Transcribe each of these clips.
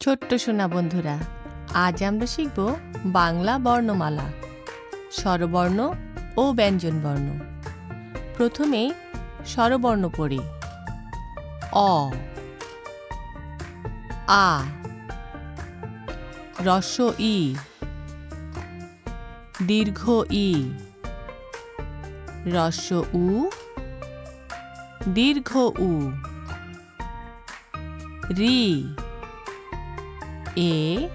ছোট্ট সোনা বন্ধুরা, আজ আমরা শিখব বাংলা বর্ণমালা, স্বরবর্ণ ও ব্যঞ্জনবর্ণ। প্রথমে স্বরবর্ণ পড়ি। অ, আ রস্য ই, দীর্ঘ ই রস্য উ, দীর্ঘ উ, রি এ,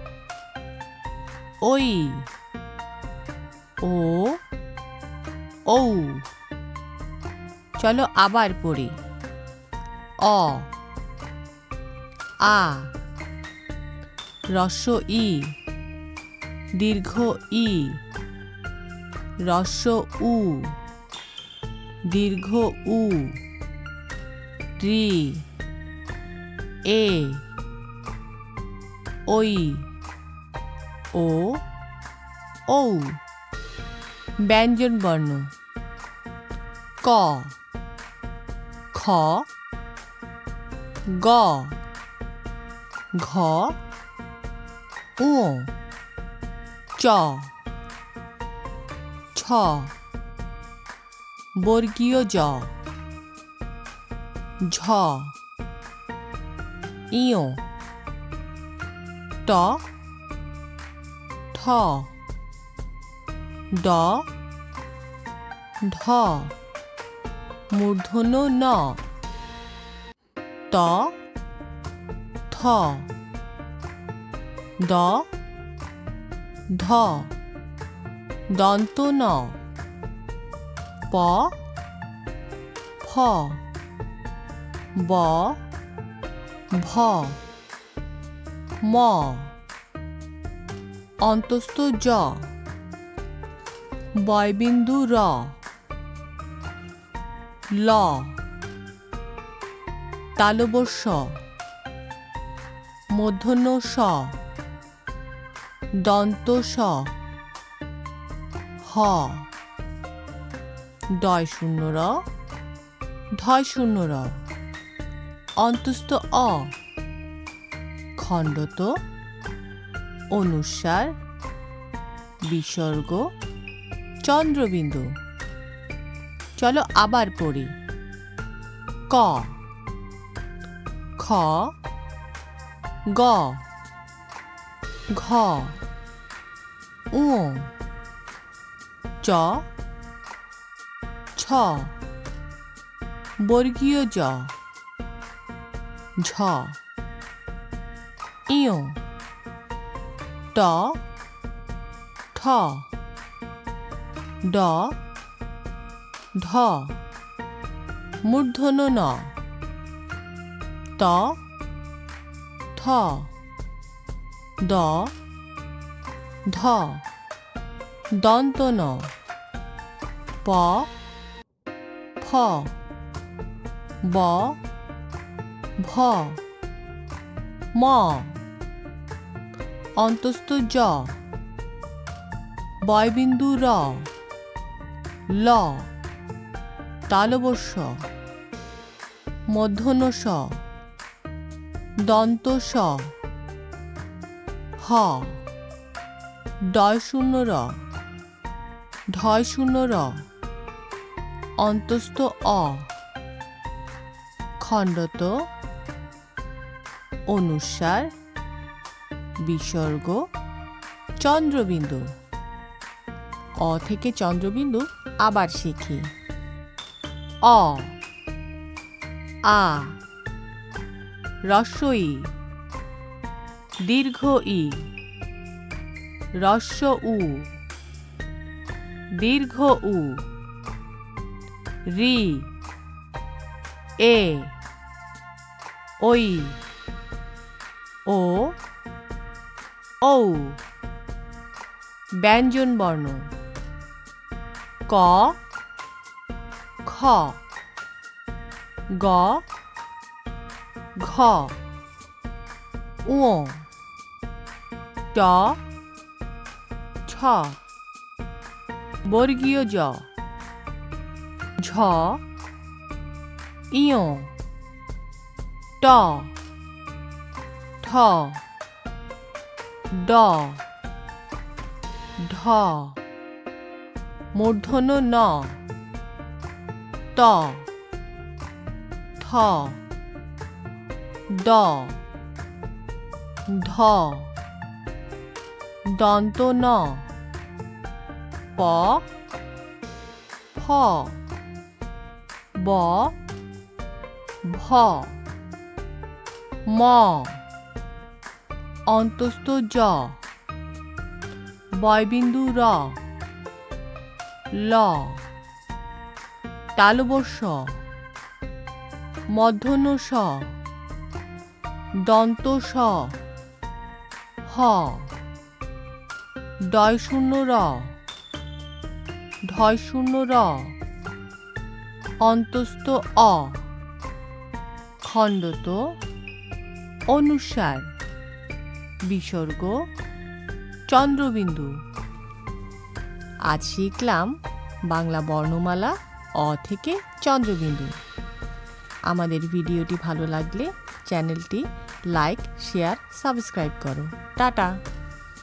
ওই, ও, ঔ। চলো আবার পড়ি। অ, আ, রস্য ই, দীর্ঘ ই। রস্য উ, দীর্ঘ উ। রি, এ। ওই ও ঔ ব্যঞ্জন বর্ণ ক খ গ ঘ উ চ ছ বর্গীয় জ ঝ ইয় ট, ঠ, ড ঢ মূর্ধন্য ন ত থ, দ, ধ, দন্ত ন, প, ফ, ব, ভ ম অন্তস্থ জ, বয়বিন্দু র, ল তালবস্য মূর্ধন্য স, দন্ত স, হ ডয় শূন্য র ঢয় শূন্য র, অন্তস্থ অ। খণ্ডত, অনুসার, বিসর্গ, চন্দ্রবিন্দু। চলো আবার পড়ি। ক। খ। গ। ঘ। উ চ। ছ। বর্গীয় জ। ঝ। ইয় ট ঠ ড ঢ মূর্ধন্য ন ত থ দ ধ দন্ত ন প ফ ব ভ ম অন্তস্থ জ। বয়বিন্দু র। ল। তালবস্য মধ্যন্য স দন্ত স হ। ডয় শূন্য র। ঢয় শূন্য র। অন্তস্থ অ। খণ্ডত অনুস্বার বিসর্গ চন্দ্রবিন্দু। অ থেকে চন্দ্রবিন্দু আবার শিখি। অ। আ। রস্বই দীর্ঘ ই রস্য উ দীর্ঘ উ রি। এ। ওই ও। ঔ। ব্যঞ্জন বর্ণ। ক। খ। গ। ঘ। উ ট। ছ বর্গীয় জ। ঝ। ইয়। ট। ঠ। ড ঢ। মূর্ধন্য ন। ত। থ। ড ধ। দন্ত ন। প। ফ। ব। ভ। ম। অন্তস্থ জ। বয়বিন্দু র। ল। তালবস্য মধ্যাহ্ন স। দন্ত স। হ। ডয় শূন্য র। ঢয় শূন্য র। অন্তস্থ অ। খণ্ডত অনুসার। বিসর্গ, চন্দ্রবিন্দু। আজ শিখলাম বাংলা বর্ণমালা অ থেকে চন্দ্রবিন্দু। আমাদের ভিডিওটি ভালো লাগলে চ্যানেলটি লাইক, শেয়ার, সাবস্ক্রাইব করো। টাটা।